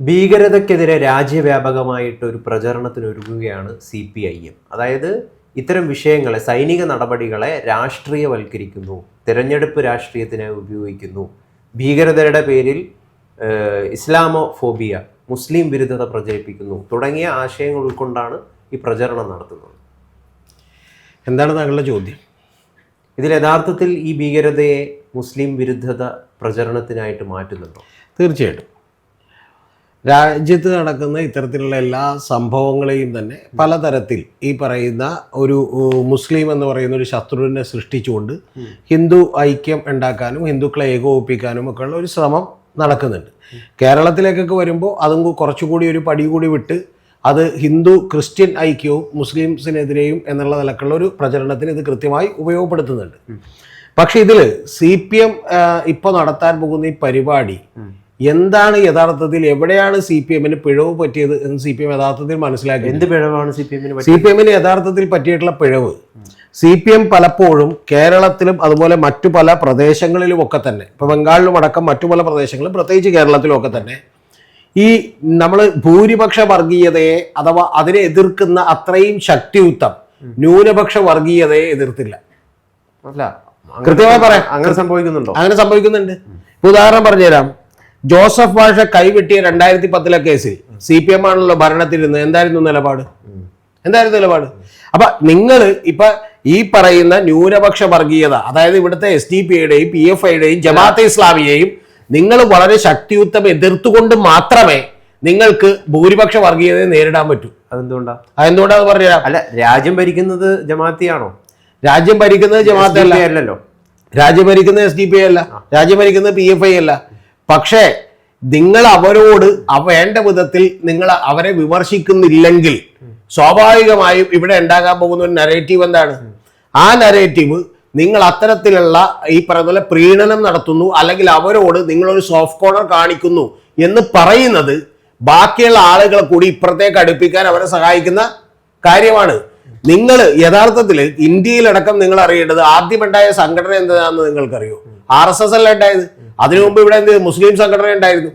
ഭീകരതയ്ക്കെതിരെ രാജ്യവ്യാപകമായിട്ട് ഒരു പ്രചരണത്തിന് ഒരുങ്ങുകയാണ് സി പി ഐ എം. അതായത് ഇത്തരം വിഷയങ്ങളെ സൈനിക നടപടികളെ രാഷ്ട്രീയവൽക്കരിക്കുന്നു തിരഞ്ഞെടുപ്പ് രാഷ്ട്രീയത്തിനായി ഉപയോഗിക്കുന്നു. ഭീകരതയുടെ പേരിൽ ഇസ്ലാമോ ഇസ്ലാമോഫോബിയ മുസ്ലിം വിരുദ്ധത പ്രചരിപ്പിക്കുന്നു തുടങ്ങിയ ആശയങ്ങൾ ഉൾക്കൊണ്ടാണ് ഈ പ്രചരണം നടത്തുന്നത്. എന്താണ് താങ്കളുടെ ചോദ്യം? ഇതിൽ യഥാർത്ഥത്തിൽ ഈ ഭീകരതയെ മുസ്ലിം വിരുദ്ധത പ്രചരണത്തിനായിട്ട് മാറ്റുന്നുണ്ടോ? തീർച്ചയായിട്ടും. രാജ്യത്ത് നടക്കുന്ന ഇത്തരത്തിലുള്ള എല്ലാ സംഭവങ്ങളെയും തന്നെ പലതരത്തിൽ ഈ പറയുന്ന ഒരു മുസ്ലിം എന്ന് പറയുന്ന ഒരു ശത്രുവിനെ സൃഷ്ടിച്ചുകൊണ്ട് ഹിന്ദു ഐക്യം ഉണ്ടാക്കാനും ഹിന്ദുക്കളെ ഏകോപിപ്പിക്കാനും ഒക്കെ ഉള്ള ഒരു ശ്രമം നടക്കുന്നുണ്ട്. കേരളത്തിലേക്കൊക്കെ വരുമ്പോൾ അതും കുറച്ചുകൂടി ഒരു പടി കൂടി വിട്ട് അത് ഹിന്ദു ക്രിസ്ത്യൻ ഐക്യവും മുസ്ലിംസിനെതിരെയും എന്നുള്ള നിലക്കുള്ള ഒരു പ്രചരണത്തിന് ഇത് കൃത്യമായി ഉപയോഗപ്പെടുത്തുന്നുണ്ട്. പക്ഷെ ഇതിൽ സി പി എം ഇപ്പോൾ നടത്താൻ പോകുന്ന ഈ പരിപാടി എന്താണ് യഥാർത്ഥത്തിൽ എവിടെയാണ് സി പി എമ്മിന് പിഴവ് പറ്റിയത് എന്ന് സി പി എം യഥാർത്ഥത്തിൽ മനസ്സിലാക്കി എന്ത് പിഴവാണ് സി പി എമ്മിന് സി പി എമ്മിന് യഥാർത്ഥത്തിൽ പറ്റിയിട്ടുള്ള പിഴവ് സി പി എം പലപ്പോഴും കേരളത്തിലും അതുപോലെ മറ്റു പല പ്രദേശങ്ങളിലും ഒക്കെ തന്നെ ഇപ്പൊ ബംഗാളിലും അടക്കം മറ്റു പല പ്രദേശങ്ങളിലും പ്രത്യേകിച്ച് കേരളത്തിലും ഒക്കെ തന്നെ ഈ നമ്മൾ ഭൂരിപക്ഷ വർഗീയതയെ അഥവാ അതിനെ എതിർക്കുന്ന അത്രയും ശക്തിയുക്തം ന്യൂനപക്ഷ വർഗീയതയെ എതിർത്തില്ല. അല്ല കൃത്യമായി പറയാം. അങ്ങനെ സംഭവിക്കുന്നുണ്ടോ? അങ്ങനെ സംഭവിക്കുന്നുണ്ട്. ഉദാഹരണം പറഞ്ഞുതരാം. ജോസഫ് ഭാഷ കൈവെട്ടിയ രണ്ടായിരത്തി പത്തിലെ കേസിൽ സി പി എം ആണല്ലോ ഭരണത്തിലിരുന്നത് എന്തായിരുന്നു നിലപാട്? എന്തായിരുന്നു നിലപാട്? അപ്പൊ നിങ്ങൾ ഇപ്പൊ ഈ പറയുന്ന ന്യൂനപക്ഷ വർഗീയത അതായത് ഇവിടുത്തെ എസ് ഡി പി യുടെയും പി എഫ് ഐയുടെയും ജമാഅത്തെ ഇസ്ലാമിയെയും നിങ്ങൾ വളരെ ശക്തിയുക്തം എതിർത്തുകൊണ്ട് മാത്രമേ നിങ്ങൾക്ക് ഭൂരിപക്ഷ വർഗീയതയെ നേരിടാൻ പറ്റൂ. അതെന്തുകൊണ്ടാ? അതെന്തുകൊണ്ടാന്ന് പറഞ്ഞുതരാം അല്ല രാജ്യം ഭരിക്കുന്നത് ജമാഅത്തിയാണോ? രാജ്യം ഭരിക്കുന്നത് ജമാഅത്തെ അല്ലല്ലോ. രാജ്യം ഭരിക്കുന്നത് എസ് ഡി പി അല്ല. രാജ്യം ഭരിക്കുന്നത് പി എഫ് ഐ അല്ല. പക്ഷേ നിങ്ങൾ അവരോട് അവ വേണ്ട വിധത്തിൽ നിങ്ങൾ അവരെ വിമർശിക്കുന്നില്ലെങ്കിൽ സ്വാഭാവികമായും ഇവിടെ ഉണ്ടാകാൻ പോകുന്ന ഒരു നരേറ്റീവ് എന്താണ്? ആ നരേറ്റീവ് നിങ്ങൾ അത്തരത്തിലുള്ള ഈ പറയുന്ന പ്രീണനം നടത്തുന്നു അല്ലെങ്കിൽ അവരോട് നിങ്ങളൊരു സോഫ്റ്റ് കോർണർ കാണിക്കുന്നു എന്ന് പറയുന്നത് ബാക്കിയുള്ള ആളുകളെ കൂടി ഇപ്പുറത്തേക്ക് അടുപ്പിക്കാൻ അവരെ സഹായിക്കുന്ന കാര്യമാണ്. നിങ്ങൾ യഥാർത്ഥത്തിൽ ഇന്ത്യയിലടക്കം നിങ്ങൾ അറിയേണ്ടത് ആദ്യമുണ്ടായ സംഘടന എന്താണെന്ന് നിങ്ങൾക്കറിയോ? ആർ എസ് എസ് അല്ല ഉണ്ടായത്? അതിനു മുമ്പ് ഇവിടെ എന്ത് മുസ്ലിം സംഘടന ഉണ്ടായിരുന്നു.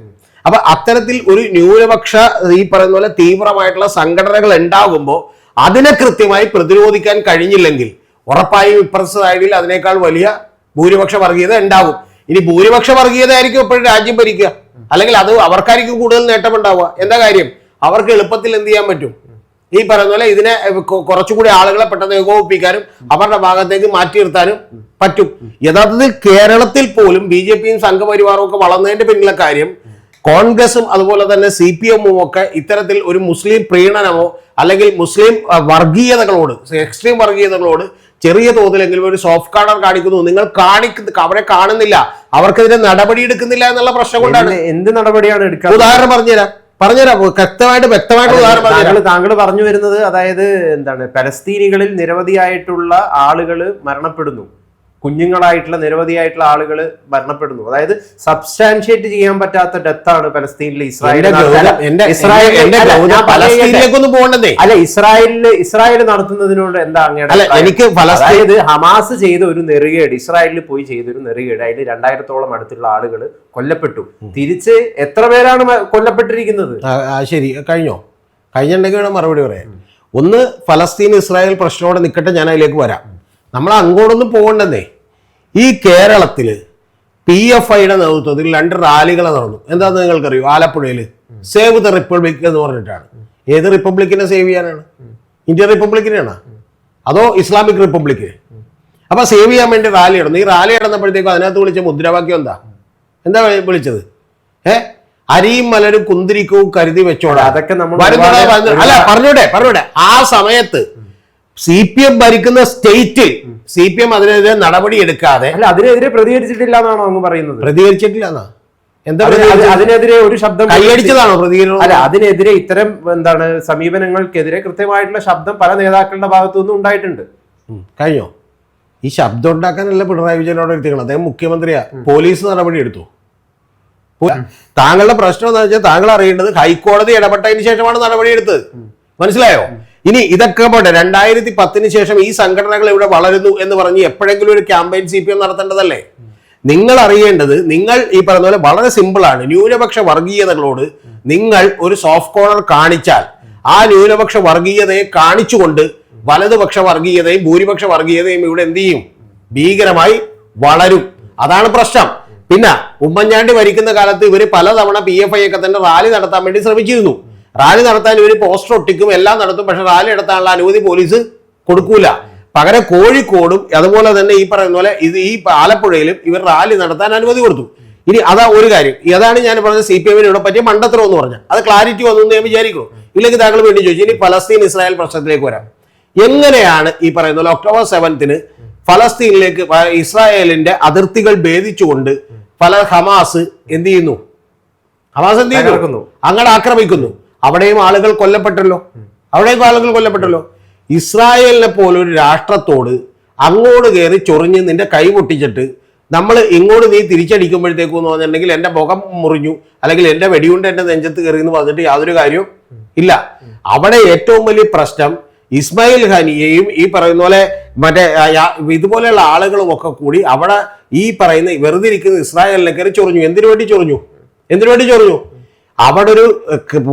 അപ്പൊ അത്തരത്തിൽ ഒരു ന്യൂനപക്ഷ ഈ പറയുന്ന പോലെ തീവ്രമായിട്ടുള്ള സംഘടനകൾ ഉണ്ടാകുമ്പോൾ അതിനെ കൃത്യമായി പ്രതിരോധിക്കാൻ കഴിഞ്ഞില്ലെങ്കിൽ ഉറപ്പായും ഇപ്പുറത്തെ അതിനേക്കാൾ വലിയ ഭൂരിപക്ഷ വർഗീയത ഉണ്ടാകും ഇനി ഭൂരിപക്ഷ വർഗീയത ആയിരിക്കും എപ്പോഴും രാജ്യം ഭരിക്കുക. അല്ലെങ്കിൽ അത് അവർക്കായിരിക്കും കൂടുതൽ നേട്ടമുണ്ടാവുക എന്താ കാര്യം? അവർക്ക് എളുപ്പത്തിൽ എന്ത് ചെയ്യാൻ പറ്റും? ഈ പറയുന്ന പോലെ ഇതിനെ കുറച്ചുകൂടി ആളുകളെ പെട്ടെന്ന് ഏകോപിപ്പിക്കാനും അവരുടെ ഭാഗത്തേക്ക് മാറ്റി നിർത്താനും പറ്റും. യഥാർത്ഥത്തിൽ കേരളത്തിൽ പോലും ബി ജെ പിയും സംഘപരിവാറും ഒക്കെ വളർന്നതിന്റെ പിന്നിലെ കാര്യം കോൺഗ്രസും അതുപോലെ തന്നെ സി പി എമ്മും ഒക്കെ ഇത്തരത്തിൽ ഒരു മുസ്ലിം പ്രീണനമോ അല്ലെങ്കിൽ മുസ്ലിം വർഗീയതകളോട് എക്സ്ട്രീം വർഗീയതകളോട് ചെറിയ തോതിലെങ്കിലും ഒരു സോഫ്റ്റ് കാർഡർ കാണിക്കുന്നു. നിങ്ങൾ കാണിക്കുന്ന അവരെ കാണുന്നില്ല. അവർക്കെതിരെ നടപടി എടുക്കുന്നില്ല എന്നുള്ള പ്രശ്നം കൊണ്ടാണ്. എന്ത് നടപടിയാണ് എടുക്കുക ഉദാഹരണം പറഞ്ഞുതരാം. പറഞ്ഞുതരാം. വ്യക്തമായിട്ട് വ്യക്തമായിട്ട് താങ്കൾ താങ്കൾ പറഞ്ഞു വരുന്നത് അതായത് എന്താണ് പലസ്തീനികളിൽ നിരവധിയായിട്ടുള്ള ആളുകൾ മരണപ്പെടുന്നു. കുഞ്ഞുങ്ങളായിട്ടുള്ള നിരവധിയായിട്ടുള്ള ആളുകൾ മരണപ്പെടുന്നു. അതായത് സബ്സ്റ്റാൻഷിയേറ്റ് ചെയ്യാൻ പറ്റാത്ത ഡെത്താണ് പലസ്തീനിലെ എന്റെ അല്ല, ഇസ്രായേലിൽ ഇസ്രായേൽ നടത്തുന്നതിനോട് എന്താ അങ്ങയുടെ എനിക്ക് അതായത് ഹമാസ് ചെയ്ത ഒരു നെറുകേട് ഇസ്രായേലിൽ പോയി ചെയ്ത ഒരു നെറുകേട് അതിൽ രണ്ടായിരത്തോളം അടുത്തുള്ള ആളുകൾ കൊല്ലപ്പെട്ടു. തിരിച്ച് എത്ര പേരാണ് കൊല്ലപ്പെട്ടിരിക്കുന്നത്? ശരി കഴിഞ്ഞോ? കഴിഞ്ഞിട്ടുണ്ടെങ്കിൽ മറുപടി പറയാം ഒന്ന് ഫലസ്തീൻ ഇസ്രായേൽ പ്രശ്നോടെ നിൽക്കട്ടെ ഞാൻ അതിലേക്ക് വരാം. നമ്മൾ അങ്ങോട്ടൊന്നും പോകണ്ടെന്നേ. ഈ കേരളത്തിൽ പി എഫ് ഐയുടെ നേതൃത്വത്തിൽ രണ്ട് റാലികൾ നടന്നു. എന്താണെന്ന് നിങ്ങൾക്കറിയോ? ആലപ്പുഴയിൽ സേവ് ദ റിപ്പബ്ലിക് എന്ന് പറഞ്ഞിട്ടാണ്. ഏത് റിപ്പബ്ലിക്കിനെ സേവ് ചെയ്യാനാണ്? ഇന്ത്യൻ റിപ്പബ്ലിക്കിനെയാണ് അതോ ഇസ്ലാമിക് റിപ്പബ്ലിക്ക് അപ്പൊ സേവ് ചെയ്യാൻ വേണ്ടി റാലി നടന്നു. ഈ റാലി നടന്നപ്പോഴത്തേക്കും അതിനകത്ത് വിളിച്ച മുദ്രാവാക്യം എന്താ? എന്താ വിളിച്ചത്? ഏ? അരിയും മലരും കുന്തിരിക്കവും കരുതി വെച്ചോടാ അതൊക്കെ നമ്മൾ അല്ല പറഞ്ഞോട്ടെ പറഞ്ഞോട്ടെ ആ സമയത്ത് സി പി എം ഭരിക്കുന്ന സ്റ്റേറ്റിൽ സി പി എം അതിനെതിരെ നടപടി എടുക്കാതെ അല്ല അതിനെതിരെ പ്രതികരിച്ചിട്ടില്ല എന്നാണോ അങ്ങ് പറയുന്നത്? പ്രതികരിച്ചിട്ടില്ല എന്നാ എന്താ അതിന് അതിനെതിരെ ഒരു ശബ്ദം കൈയടിച്ചതാണോ പ്രതികരണം? അല്ല അതിനെതിരെ ഇത്തരം എന്താണ് സമീപനങ്ങൾക്കെതിരെ കൃത്യമായിട്ടുള്ള ശബ്ദം പല നേതാക്കളുടെ ഭാഗത്തു നിന്നും ഉണ്ടായിട്ടുണ്ട് കഴിഞ്ഞോ? ഈ ശബ്ദം ഉണ്ടാക്കാനല്ല പിണറായി വിജയനോട് എടുത്തിരിക്കണം അദ്ദേഹം മുഖ്യമന്ത്രിയാ. പോലീസ് നടപടി എടുത്തു. താങ്കളുടെ പ്രശ്നം എന്താ വെച്ചാൽ താങ്കൾ അറിയേണ്ടത് ഹൈക്കോടതി ഇടപെട്ടതിന് ശേഷമാണ് നടപടി എടുത്തത്. മനസ്സിലായോ? ഇനി ഇതൊക്കെ പോട്ടെ രണ്ടായിരത്തി പത്തിന് ശേഷം ഈ സംഘടനകൾ ഇവിടെ വളരുന്നു എന്ന് പറഞ്ഞ് എപ്പോഴെങ്കിലും ഒരു ക്യാമ്പയിൻ സി പി എം നടത്തേണ്ടതല്ലേ? നിങ്ങൾ അറിയേണ്ടത് നിങ്ങൾ ഈ പറയുന്ന പോലെ വളരെ സിമ്പിളാണ് ന്യൂനപക്ഷ വർഗീയതകളോട് നിങ്ങൾ ഒരു സോഫ്റ്റ് കോർണർ കാണിച്ചാൽ ആ ന്യൂനപക്ഷ വർഗീയതയെ കാണിച്ചുകൊണ്ട് വലതുപക്ഷ വർഗീയതയും ഭൂരിപക്ഷ വർഗീയതയും ഇവിടെ എന്ത് ചെയ്യും? ഭീകരമായി വളരും. അതാണ് പ്രശ്നം. പിന്നെ ഉമ്മൻചാണ്ടി ഭരിക്കുന്ന കാലത്ത് ഇവർ പലതവണ പി എഫ് ഐ ഒക്കെ തന്നെ റാലി നടത്താൻ വേണ്ടി ശ്രമിച്ചിരുന്നു. റാലി നടത്താൻ ഇവർ പോസ്റ്റർ ഒട്ടിക്കും എല്ലാം നടത്തും പക്ഷെ റാലി നടത്താനുള്ള അനുമതി പോലീസ് കൊടുക്കൂല. പകരം കോഴിക്കോടും അതുപോലെ തന്നെ ഈ പറയുന്ന പോലെ ഇത് ഈ ആലപ്പുഴയിലും ഇവർ റാലി നടത്താൻ അനുമതി കൊടുത്തു. ഇനി അതാ ഒരു കാര്യം. അതാണ് ഞാൻ പറഞ്ഞത് സി പി എമ്മിന് ഇവിടെ പറ്റിയ മണ്ടത്തരം എന്ന് പറഞ്ഞാൽ. അത് ക്ലാരിറ്റി വന്നു എന്ന് ഞാൻ വിചാരിക്കുന്നു. ഇല്ലെങ്കിൽ താങ്കൾ വേണ്ടി ചോദിച്ചു ഇനി ഫലസ്തീൻ ഇസ്രായേൽ പ്രശ്നത്തിലേക്ക് വരാം. എങ്ങനെയാണ് ഈ പറയുന്ന പോലെ ഒക്ടോബർ സെവൻത്തിന് ഫലസ്തീനിലേക്ക് ഇസ്രായേലിന്റെ അതിർത്തികൾ ഭേദിച്ചുകൊണ്ട് പല ഹമാസ് എന്ത് ചെയ്യുന്നു? ഹമാസ് എന്ത് ചെയ്യുന്നു. അങ്ങനെ ആക്രമിക്കുന്നു. അവിടെയും ആളുകൾ കൊല്ലപ്പെട്ടല്ലോ. അവിടെയും ആളുകൾ കൊല്ലപ്പെട്ടല്ലോ. ഇസ്രായേലിനെ പോലെ ഒരു രാഷ്ട്രത്തോട് അങ്ങോട്ട് കയറി ചൊറിഞ്ഞ് നിന്റെ കൈ പൊട്ടിച്ചിട്ട് നമ്മൾ ഇങ്ങോട്ട് നീ തിരിച്ചടിക്കുമ്പോഴത്തേക്കും എന്ന് പറഞ്ഞിട്ടുണ്ടെങ്കിൽ എന്റെ മുഖം മുറിഞ്ഞു അല്ലെങ്കിൽ എന്റെ വെടിയുണ്ട് എന്റെ നെഞ്ചത്ത് കയറി എന്ന് പറഞ്ഞിട്ട് യാതൊരു കാര്യവും ഇല്ല. അവിടെ ഏറ്റവും വലിയ പ്രശ്നം ഇസ്മായിൽ ഖാനിയെയും ഈ പറയുന്ന പോലെ മറ്റേ ഇതുപോലെയുള്ള ആളുകളും ഒക്കെ കൂടി അവിടെ ഈ പറയുന്ന വെറുതെ ഇരിക്കുന്ന ഇസ്രായേലിനെ കയറി ചൊറിഞ്ഞു. എന്തിനു വേണ്ടി ചൊറിഞ്ഞു? എന്തിനു വേണ്ടി ചൊറിഞ്ഞു? അവിടെ ഒരു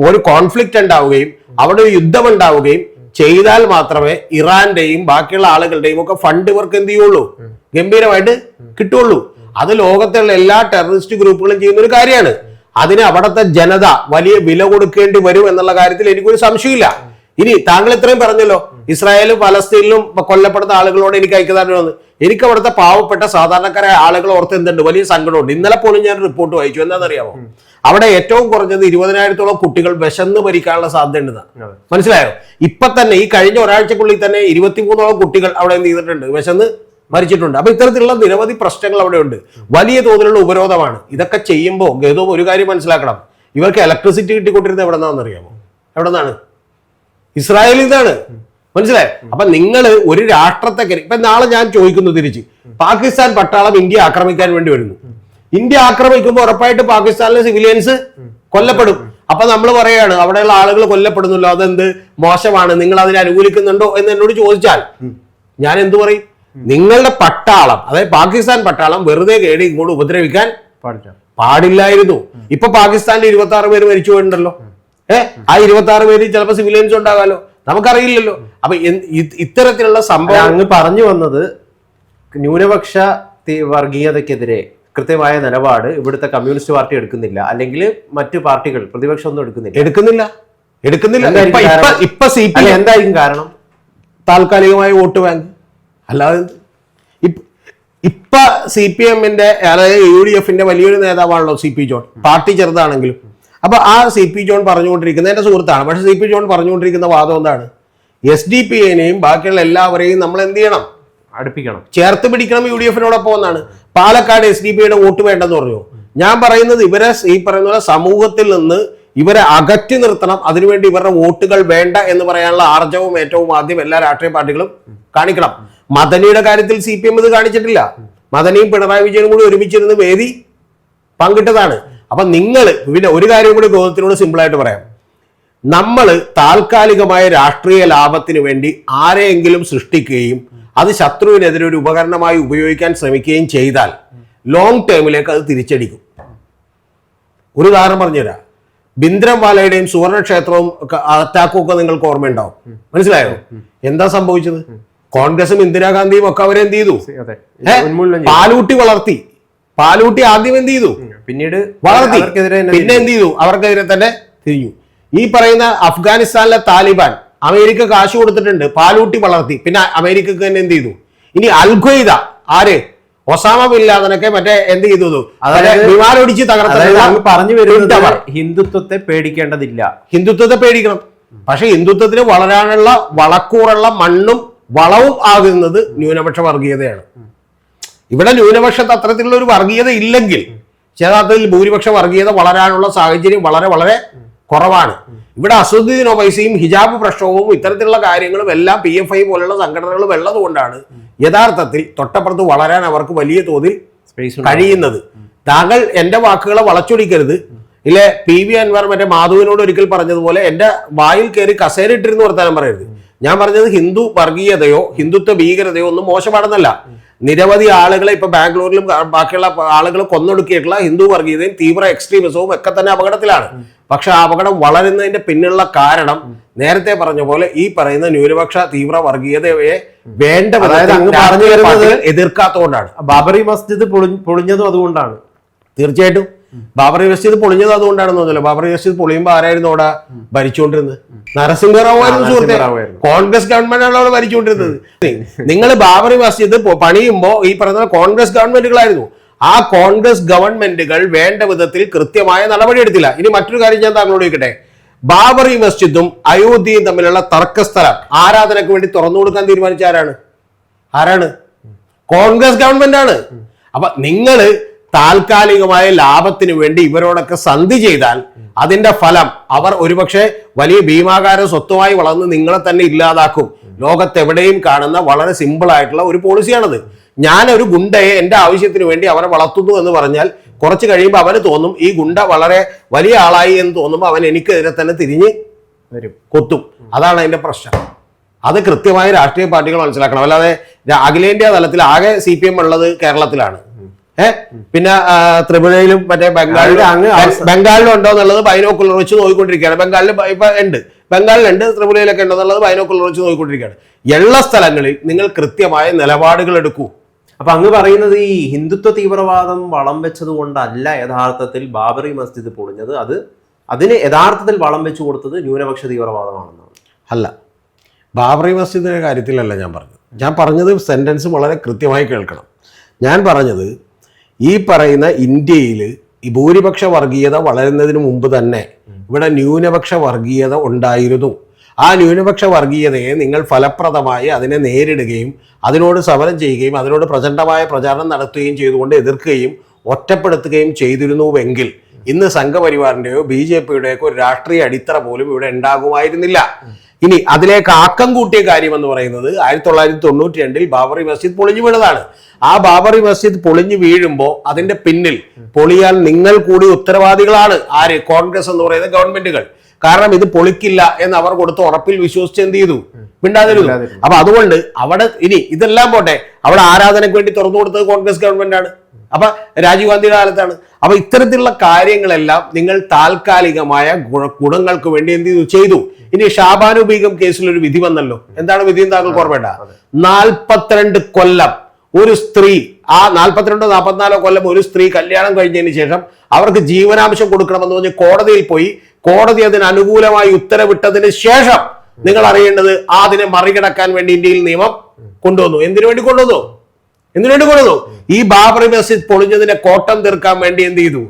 ഒരു കോൺഫ്ലിക്റ്റ് ഉണ്ടാവുകയും അവിടെ ഒരു യുദ്ധം ഉണ്ടാവുകയും ചെയ്താൽ മാത്രമേ ഇറാന്റെയും ബാക്കിയുള്ള ആളുകളുടെയും ഒക്കെ ഫണ്ട് ഇവർക്ക് എന്ത് ചെയ്യുള്ളൂ? ഗംഭീരമായിട്ട് കിട്ടുള്ളൂ. അത് ലോകത്തുള്ള എല്ലാ ടെററിസ്റ്റ് ഗ്രൂപ്പുകളും ചെയ്യുന്ന ഒരു കാര്യമാണ്. അതിന് അവിടുത്തെ ജനത വലിയ വില കൊടുക്കേണ്ടി വരും എന്നുള്ള കാര്യത്തിൽ എനിക്കൊരു സംശയമില്ല. ഇനി താങ്കൾ ഇത്രയും പറഞ്ഞല്ലോ. ഇസ്രായേലും പലസ്തീനിലും കൊല്ലപ്പെടുന്ന ആളുകളോട് എനിക്ക് ഐക്യദാർഢ്യം വന്നു എനിക്ക് അവിടുത്തെ പാവപ്പെട്ട സാധാരണക്കാരായ ആളുകൾ ഓർത്ത് എന്തുണ്ട്? വലിയ സങ്കടമുണ്ട്. ഇന്നലെ പോലും ഞാൻ റിപ്പോർട്ട് വായിച്ചു. എന്താണെന്നറിയാമോ? അവിടെ ഏറ്റവും കുറഞ്ഞത് ഇരുപതിനായിരത്തോളം കുട്ടികൾ വിശന്ന് മരിക്കാനുള്ള സാധ്യത ഉണ്ടെന്ന്. മനസ്സിലായോ? ഇപ്പൊ തന്നെ ഈ കഴിഞ്ഞ ഒരാഴ്ചക്കുള്ളിൽ തന്നെ ഇരുപത്തിമൂന്നോളം കുട്ടികൾ അവിടെ എന്ത് ചെയ്തിട്ടുണ്ട് വിശന്ന് മരിച്ചിട്ടുണ്ട്. അപ്പൊ ഇത്തരത്തിലുള്ള നിരവധി പ്രശ്നങ്ങൾ അവിടെ ഉണ്ട്. വലിയ തോതിലുള്ള ഉപരോധമാണ്. ഇതൊക്കെ ചെയ്യുമ്പോൾ ഗതോ ഒരു കാര്യം മനസ്സിലാക്കണം. ഇവർക്ക് ഇലക്ട്രിസിറ്റി കിട്ടിക്കൊണ്ടിരുന്നത് എവിടെ നിന്നാണെന്ന് അറിയാമോ എവിടെ നിന്നാണ്. ഇസ്രായേലിൽ നിന്നാണ് മനസ്സിലായോ? അപ്പൊ നിങ്ങൾ ഒരു രാഷ്ട്രത്തെ ഇപ്പൊ നാളെ ഞാൻ ചോദിക്കുന്നു തിരിച്ച്. പാകിസ്ഥാൻ പട്ടാളം ഇന്ത്യ ആക്രമിക്കാൻ വേണ്ടി വരുന്നു. ഇന്ത്യ ആക്രമിക്കുമ്പോൾ ഉറപ്പായിട്ട് പാകിസ്ഥാനിലെ സിവിലിയൻസ് കൊല്ലപ്പെടും. അപ്പൊ നമ്മൾ പറയാണ് അവിടെയുള്ള ആളുകൾ കൊല്ലപ്പെടുന്നല്ലോ അതെന്ത് മോശമാണ്. നിങ്ങൾ അതിനെ അനുകൂലിക്കുന്നുണ്ടോ എന്ന് എന്നോട് ചോദിച്ചാൽ ഞാൻ എന്തു പറയും? നിങ്ങളുടെ പട്ടാളം അതായത് പാകിസ്ഥാൻ പട്ടാളം വെറുതെ കേടി ഇങ്ങോട്ട് ഉപദ്രവിക്കാൻ പാടില്ല. പാടില്ലായിരുന്നു. ഇപ്പൊ പാകിസ്ഥാനിൽ ഇരുപത്തി ആറ് പേര് മരിച്ചു പോയിട്ടുണ്ടല്ലോ ഏഹ് ആ ഇരുപത്തി ആറ് പേര് ചിലപ്പോൾ സിവിലിയൻസ് ഉണ്ടാകാലോ? നമുക്കറിയില്ലല്ലോ. അപ്പൊ ഇത്തരത്തിലുള്ള സംഭവം അങ്ങ് പറഞ്ഞു വന്നത് ന്യൂനപക്ഷ വർഗീയതക്കെതിരെ കൃത്യമായ നിലപാട് ഇവിടുത്തെ കമ്മ്യൂണിസ്റ്റ് പാർട്ടി എടുക്കുന്നില്ല. അല്ലെങ്കിൽ മറ്റു പാർട്ടികൾ പ്രതിപക്ഷം ഒന്നും എടുക്കുന്നില്ല. എടുക്കുന്നില്ല. എടുക്കുന്നില്ല. ഇപ്പൊ- സി പി എന്തായിരിക്കും കാരണം? താൽക്കാലികമായ വോട്ട് ബാങ്ക്. അല്ലാതെ ഇപ്പൊ സി പി എമ്മിന്റെ അതായത് യു ഡി എഫിന്റെ വലിയൊരു നേതാവാണല്ലോ സി പി ജോൺ. പാർട്ടി ചെറുതാണെങ്കിലും. അപ്പൊ ആ സി പി ജോൺ പറഞ്ഞുകൊണ്ടിരിക്കുന്ന എന്റെ സുഹൃത്താണ്. പക്ഷെ സി പി ജോൺ പറഞ്ഞുകൊണ്ടിരിക്കുന്ന വാദം എന്താണ്? എസ് ഡി പി എനെയും ബാക്കിയുള്ള എല്ലാവരെയും നമ്മൾ എന്ത് ചെയ്യണം? അടുപ്പിക്കണം. ചേർത്ത് പിടിക്കണം യു ഡി എഫിനോടൊപ്പം എന്നാണ്. പാലക്കാട് എസ് ഡി പിയുടെ വോട്ട് വേണ്ടെന്ന് പറഞ്ഞു. ഞാൻ പറയുന്നത് ഇവരെ ഈ പറയുന്ന പോലെ സമൂഹത്തിൽ നിന്ന് ഇവരെ അകറ്റി നിർത്തണം. അതിനുവേണ്ടി ഇവരുടെ വോട്ടുകൾ വേണ്ട എന്ന് പറയാനുള്ള ആർജവും ഏറ്റവും ആദ്യം എല്ലാ രാഷ്ട്രീയ പാർട്ടികളും കാണിക്കണം. മദനിയുടെ കാര്യത്തിൽ സി പി എം ഇത് കാണിച്ചിട്ടില്ല. മദനിയും പിണറായി വിജയനും കൂടി ഒരുമിച്ചിരുന്ന് വേദി പങ്കിട്ടതാണ്. അപ്പൊ നിങ്ങൾ പിന്നെ ഒരു കാര്യം കൂടി ഗോതത്തിനോട് സിമ്പിളായിട്ട് പറയാം. നമ്മൾ താൽക്കാലികമായ രാഷ്ട്രീയ ലാഭത്തിന് വേണ്ടി ആരെയെങ്കിലും സൃഷ്ടിക്കുകയും അത് ശത്രുവിനെതിരെ ഒരു ഉപകരണമായി ഉപയോഗിക്കാൻ ശ്രമിക്കുകയും ചെയ്താൽ ലോങ് ടേമിലേക്ക് അത് തിരിച്ചടിക്കും. ഒരു ഉദാഹരണം പറഞ്ഞുതരാം. ബിന്ദ്രംവാലയുടെയും സുവർണക്ഷേത്രവും അറ്റാക്കും ഒക്കെ നിങ്ങൾക്ക് ഓർമ്മയുണ്ടാവും. മനസ്സിലായോ? എന്താ സംഭവിച്ചത്? കോൺഗ്രസും ഇന്ദിരാഗാന്ധിയും ഒക്കെ അവരെന്ത് ചെയ്തു. പാലൂട്ടി വളർത്തി. പാലൂട്ടി ആദ്യം എന്ത് ചെയ്തു? പിന്നീട് വളർത്തി അവർക്കെതിരെ പിന്നെ എന്ത് ചെയ്തു? അവർക്കെതിരെ തന്നെ തിരിഞ്ഞു. ഈ പറയുന്ന അഫ്ഗാനിസ്ഥാനിലെ താലിബാൻ അമേരിക്ക കാശ് കൊടുത്തിട്ടുണ്ട് പാലൂട്ടി വളർത്തി. പിന്നെ അമേരിക്കക്ക് തന്നെ എന്ത് ചെയ്തു? ഇനി അൽഖ്വയ്ദ ആര്? ഒസാമ ബില്ലാദനൊക്കെ മറ്റേ എന്ത് ചെയ്തു? അതായത് വിമാനം ഒടിച്ച് അതായത് പറഞ്ഞു വരുന്നത് ഹിന്ദുത്വത്തെ പേടിക്കേണ്ടതില്ല. ഹിന്ദുത്വത്തെ പേടിക്കണം. പക്ഷെ ഹിന്ദുത്വത്തിന് വളരാനുള്ള വളക്കൂറുള്ള മണ്ണും വളവും ആകുന്നത് ന്യൂനപക്ഷ വർഗീയതയാണ്. ഇവിടെ ന്യൂനപക്ഷത്തെ അത്തരത്തിലുള്ള ഒരു വർഗീയത ഇല്ലെങ്കിൽ യഥാർത്ഥത്തിൽ ഭൂരിപക്ഷ വർഗീയത വളരാനുള്ള സാഹചര്യം വളരെ വളരെ കുറവാണ്. ഇവിടെ അസുദ്ദീൻ ഒവൈസിയും ഹിജാബ് പ്രശ്നവും ഇത്തരത്തിലുള്ള കാര്യങ്ങളും എല്ലാം പി എഫ് ഐ പോലുള്ള സംഘടനകൾ വെള്ളതുകൊണ്ടാണ് യഥാർത്ഥത്തിൽ തൊട്ടപ്പുറത്ത് വളരാൻ അവർക്ക് വലിയ തോതിൽ കഴിയുന്നത്. താങ്കൾ എന്റെ വാക്കുകളെ വളച്ചൊടിക്കരുത്. ഇല്ലേ? പി വി അൻവർ മറ്റേ മാധുവിനോട് ഒരിക്കൽ പറഞ്ഞതുപോലെ എന്റെ വായിൽ കയറി കസേര ഇട്ടിരുന്ന് വർത്താനം പറയരുത്. ഞാൻ പറഞ്ഞത് ഹിന്ദു വർഗീയതയോ ഹിന്ദുത്വ ഭീകരതയോ ഒന്നും മോശമാണെന്നല്ല. നിരവധി ആളുകളെ ഇപ്പൊ ബാംഗ്ലൂരിലും ബാക്കിയുള്ള ആളുകൾ കൊന്നൊടുക്കിയിട്ടുള്ള ഹിന്ദു വർഗീയതയും തീവ്ര എക്സ്ട്രീമിസവും ഒക്കെ തന്നെ അപകടത്തിലാണ്. പക്ഷെ ആ അപകടം വളരുന്നതിന്റെ പിന്നിലുള്ള കാരണം നേരത്തെ പറഞ്ഞ പോലെ ഈ പറയുന്ന ന്യൂനപക്ഷ തീവ്ര വർഗീയതയെ വേണ്ട എതിർക്കാത്തതുകൊണ്ടാണ്. ബാബറി മസ്ജിദ് പൊളിഞ്ഞതും അതുകൊണ്ടാണ്. തീർച്ചയായിട്ടും. ബാബറി മസ്ജിദ് പൊളിഞ്ഞത് അതുകൊണ്ടാണെന്ന് തോന്നുന്നില്ല. ബാബറി മസ്ജിദ് പൊളിയുമ്പോൾ ആരായിരുന്നു അവിടെ ഭരിച്ചുകൊണ്ടിരുന്നത്? നരസിംഹറാവു ആയിരുന്നു കോൺഗ്രസ് സുഹൃത്തെ ആണ് അവിടെ ഭരിച്ചുകൊണ്ടിരുന്നത്. നിങ്ങൾ ബാബറി മസ്ജിദ് പണിയുമ്പോൾ പണിയുമ്പോ ഈ പറയുന്ന കോൺഗ്രസ് ഗവൺമെന്റുകളായിരുന്നു. ആ കോൺഗ്രസ് ഗവൺമെന്റുകൾ വേണ്ട വിധത്തിൽ കൃത്യമായ നടപടി എടുത്തില്ല. ഇനി മറ്റൊരു കാര്യം ഞാൻ താങ്കളോട് ചോദിക്കട്ടെ? ബാബറി മസ്ജിദും അയോധ്യയും തമ്മിലുള്ള തർക്കസ്ഥലം ആരാധനയ്ക്ക് വേണ്ടി തുറന്നു കൊടുക്കാൻ തീരുമാനിച്ച ആരാണ്? ആരാണ്? കോൺഗ്രസ് ഗവൺമെന്റ് ആണ്. അപ്പൊ നിങ്ങൾ താൽക്കാലികമായ ലാഭത്തിന് വേണ്ടി ഇവരോടൊക്കെ സന്ധി ചെയ്താൽ അതിന്റെ ഫലം അവർ ഒരുപക്ഷെ വലിയ ഭീമാകാര സ്വത്തുമായി വളർന്ന് നിങ്ങളെ തന്നെ ഇല്ലാതാക്കും. ലോകത്തെവിടെയും കാണുന്ന വളരെ സിമ്പിൾ ആയിട്ടുള്ള ഒരു പോളിസിയാണത് ഞാൻ ഒരു ഗുണ്ടയെ എന്റെ ആവശ്യത്തിന് വേണ്ടി അവരെ വളർത്തുന്നു എന്ന് പറഞ്ഞാൽ കുറച്ച് കഴിയുമ്പോൾ അവന് തോന്നും ഈ ഗുണ്ട വളരെ വലിയ ആളായി എന്ന് തോന്നുമ്പോൾ അവൻ എനിക്കെതിരെ തന്നെ തിരിഞ്ഞ് വരും. കൊത്തും. അതാണ് അതിന്റെ പ്രശ്നം. അത് കൃത്യമായി രാഷ്ട്രീയ പാർട്ടികൾ മനസ്സിലാക്കണം. അല്ലാതെ അഖിലേന്ത്യാ തലത്തിൽ ആകെ സി പി എം ഉള്ളത് കേരളത്തിലാണ്. ഏഹ് പിന്നെ ത്രിപുരയിലും മറ്റേ ബംഗാളിലും അങ്ങ് ബംഗാളിലും ഉണ്ടോ എന്നുള്ളത് ബൈനോക്കുലർ വെച്ച് നോക്കിക്കൊണ്ടിരിക്കുകയാണ്. ബംഗാളിൽ ഇപ്പൊ ഉണ്ട്. ബംഗാളിലുണ്ട് ത്രിപുരയിലൊക്കെ ഉണ്ടോ എന്നുള്ളത് ബൈനോക്കുലർ വെച്ച് നോക്കിക്കൊണ്ടിരിക്കുകയാണ്. എല്ലാ സ്ഥലങ്ങളിൽ നിങ്ങൾ കൃത്യമായ നിലപാടുകൾ എടുക്കൂ. അപ്പൊ അങ്ങ് പറയുന്നത് ഈ ഹിന്ദുത്വ തീവ്രവാദം വളം വെച്ചത് കൊണ്ടല്ല യഥാർത്ഥത്തിൽ ബാബറി മസ്ജിദ് പൊളിഞ്ഞത്. അത് അതിന് യഥാർത്ഥത്തിൽ വളം വെച്ചു കൊടുത്തത് ന്യൂനപക്ഷ തീവ്രവാദമാണെന്നാണ്. അല്ല. ബാബറി മസ്ജിദിന്റെ കാര്യത്തിലല്ല ഞാൻ പറഞ്ഞത്. ഞാൻ പറഞ്ഞത് സെന്റൻസ് വളരെ കൃത്യമായി കേൾക്കണം. ഞാൻ പറഞ്ഞത് ഈ പറയുന്ന ഇന്ത്യയിൽ ഈ ഭൂരിപക്ഷ വർഗീയത വളരുന്നതിന് മുമ്പ് തന്നെ ഇവിടെ ന്യൂനപക്ഷ വർഗീയത ഉണ്ടായിരുന്നു. ആ ന്യൂനപക്ഷ വർഗീയതയെ നിങ്ങൾ ഫലപ്രദമായി അതിനെ നേരിടുകയും അതിനോട് സമരം ചെയ്യുകയും അതിനോട് പ്രചണ്ഡമായ പ്രചാരണം നടത്തുകയും ചെയ്തുകൊണ്ട് എതിർക്കുകയും ഒറ്റപ്പെടുത്തുകയും ചെയ്തിരുന്നുവെങ്കിൽ ഇന്ന് സംഘപരിവാറിന്റെയോ ബി ജെ പിയുടെയൊക്കെ ഒരു രാഷ്ട്രീയ അടിത്തറ പോലും ഇവിടെ ഉണ്ടാകുമായിരുന്നില്ല. ഇനി അതിലേക്ക് ആക്കം കൂട്ടിയ കാര്യം എന്ന് പറയുന്നത് ആയിരത്തി തൊള്ളായിരത്തി തൊണ്ണൂറ്റി രണ്ടിൽ ബാബറി മസ്ജിദ് പൊളിഞ്ഞു വീണതാണ്. ആ ബാബറി മസ്ജിദ് പൊളിഞ്ഞു വീഴുമ്പോൾ അതിന്റെ പിന്നിൽ പൊളിയാൻ നിങ്ങൾ കൂടി ഉത്തരവാദികളാണ് ആര്? കോൺഗ്രസ് എന്ന് പറയുന്ന ഗവൺമെന്റുകൾ. കാരണം ഇത് പൊളിക്കില്ല എന്ന് അവർ കൊടുത്ത ഉറപ്പിൽ വിശ്വസിച്ച് എന്ത് ചെയ്തു? മിണ്ടാതിരുന്നു. അപ്പൊ അതുകൊണ്ട് അവിടെ ഇനി ഇതെല്ലാം പോട്ടെ. അവിടെ ആരാധനയ്ക്ക് വേണ്ടി തുറന്നു കൊടുത്തത് കോൺഗ്രസ് ഗവൺമെന്റ് ആണ്. അപ്പൊ രാജീവ് ഗാന്ധിയുടെ കാലത്താണ്. അപ്പൊ ഇത്തരത്തിലുള്ള കാര്യങ്ങളെല്ലാം നിങ്ങൾ താൽക്കാലികമായ ഗുണങ്ങൾക്ക് വേണ്ടി എന്ത് ചെയ്തു? ചെയ്തു. ഇനി ഷാബാനു ബീഗം കേസിൽ ഒരു വിധി വന്നല്ലോ. എന്താണ് വിധി താങ്കൾ താങ്കൾക്ക് ഓർമ്മേണ്ട നാൽപ്പത്തിരണ്ട് കൊല്ലം ഒരു സ്ത്രീ ആ നാൽപ്പത്തിരണ്ടോ നാൽപ്പത്തിനാലോ കൊല്ലം ഒരു സ്ത്രീ കല്യാണം കഴിഞ്ഞതിന് ശേഷം അവർക്ക് ജീവനാംശം കൊടുക്കണമെന്ന് പറഞ്ഞ് കോടതിയിൽ പോയി. കോടതി അതിന് അനുകൂലമായി ഉത്തരവിട്ടതിന് ശേഷം നിങ്ങൾ അറിയേണ്ടത് ആ അതിനെ മറികടക്കാൻ വേണ്ടി ഇന്ത്യയിൽ നിയമം കൊണ്ടുവന്നു. എന്തിനു വേണ്ടി കൊണ്ടുവന്നു? എന്തിനു വേണ്ടി കൊണ്ടുവന്നു? ഈ ബാബറി മസ്ജിദ് പൊളിഞ്ഞതിനെ കോട്ടം തീർക്കാൻ വേണ്ടി എന്ത് ചെയ്തു?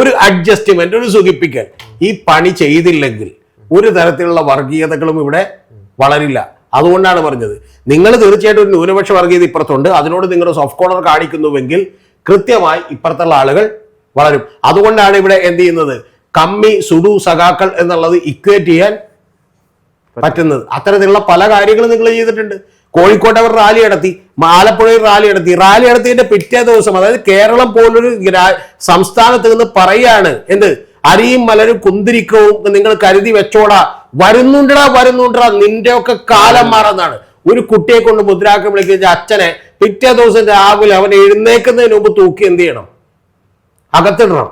ഒരു അഡ്ജസ്റ്റ്മെന്റ് ഒരു സുഖിപ്പിക്കൽ. ഈ പണി ചെയ്തില്ലെങ്കിൽ ഒരു തരത്തിലുള്ള വർഗീയതകളും ഇവിടെ വളരില്ല. അതുകൊണ്ടാണ് പറഞ്ഞത്. നിങ്ങൾ തീർച്ചയായിട്ടും ഒരു ന്യൂനപക്ഷ വർഗീയത ഇപ്പുറത്തുണ്ട്. അതിനോട് നിങ്ങൾ സോഫ്റ്റ് കോർണർ കാണിക്കുന്നുവെങ്കിൽ കൃത്യമായി ഇപ്പുറത്തുള്ള ആളുകൾ വളരും. അതുകൊണ്ടാണ് ഇവിടെ എന്ത് ചെയ്യുന്നത്? കമ്മി സുഡു സഖാക്കൾ എന്നുള്ളത് ഇക്വേറ്റ് ചെയ്യാൻ പറ്റുന്നത്. അത്തരത്തിലുള്ള പല കാര്യങ്ങളും നിങ്ങൾ ചെയ്തിട്ടുണ്ട്. കോഴിക്കോട് അവർ റാലി നടത്തി ആലപ്പുഴയിൽ റാലി നടത്തി. റാലി നടത്തിയതിന്റെ പിറ്റേ ദിവസം അതായത് കേരളം പോലൊരു സംസ്ഥാനത്ത് നിന്ന് പറയാണ് എന്ത്? അരിയും മലരും കുന്തിരിക്കവും നിങ്ങൾ കരുതി വെച്ചോടാ. വരുന്നുണ്ടടാ വരുന്നുണ്ടടാ. നിന്റെ ഒക്കെ കാലം മാറുന്നതാണ്. ഒരു കുട്ടിയെ കൊണ്ട് മുദ്രാക്കം വിളിക്കുന്ന അച്ഛനെ പിറ്റേ ദിവസം രാവിലെ അവൻ എഴുന്നേക്കുന്നതിന് മുമ്പ് തൂക്കി എന്ത് ചെയ്യണം? അകത്തിടണം.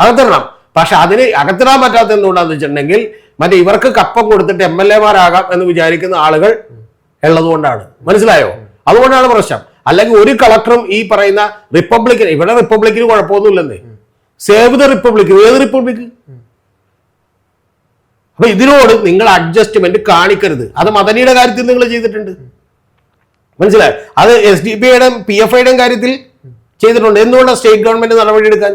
അകത്തിടണം. പക്ഷെ അതിന് അകത്തിടാൻ പറ്റാത്ത എന്തുകൊണ്ടാന്ന് വെച്ചിട്ടുണ്ടെങ്കിൽ മറ്റേ ഇവർക്ക് കപ്പം കൊടുത്തിട്ട് എം എൽ എമാരാകാം എന്ന് വിചാരിക്കുന്ന ആളുകൾ ഉള്ളതുകൊണ്ടാണ്. മനസ്സിലായോ? അതുകൊണ്ടാണ് പ്രശ്നം. അല്ലെങ്കിൽ ഒരു കളക്ടറും ഈ പറയുന്ന റിപ്പബ്ലിക്കിന് ഇവിടെ റിപ്പബ്ലിക്കിന് കുഴപ്പമൊന്നുമില്ലെന്നേ. സേവ് ദ റിപ്പബ്ലിക് ഏത് റിപ്പബ്ലിക് അപ്പൊ ഇതിനോട് നിങ്ങൾ അഡ്ജസ്റ്റ്മെന്റ് കാണിക്കരുത്. അത് മദനിയുടെ കാര്യത്തിൽ നിങ്ങൾ ചെയ്തിട്ടുണ്ട്. മനസ്സിലായി? അത് എസ് ഡി പി ഐയുടെയും പി എഫ് ഐയുടെയും കാര്യത്തിൽ ചെയ്തിട്ടുണ്ട്. എന്തുകൊണ്ടാണ് സ്റ്റേറ്റ് ഗവൺമെന്റ് നടപടി എടുക്കാൻ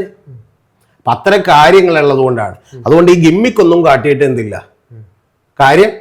അപ്പൊ അത്തരം കാര്യങ്ങൾ ഉള്ളത് കൊണ്ടാണ് അതുകൊണ്ട് ഈ ഗിമ്മിക്കൊന്നും കാട്ടിയിട്ട് എന്തില്ല. കാര്യം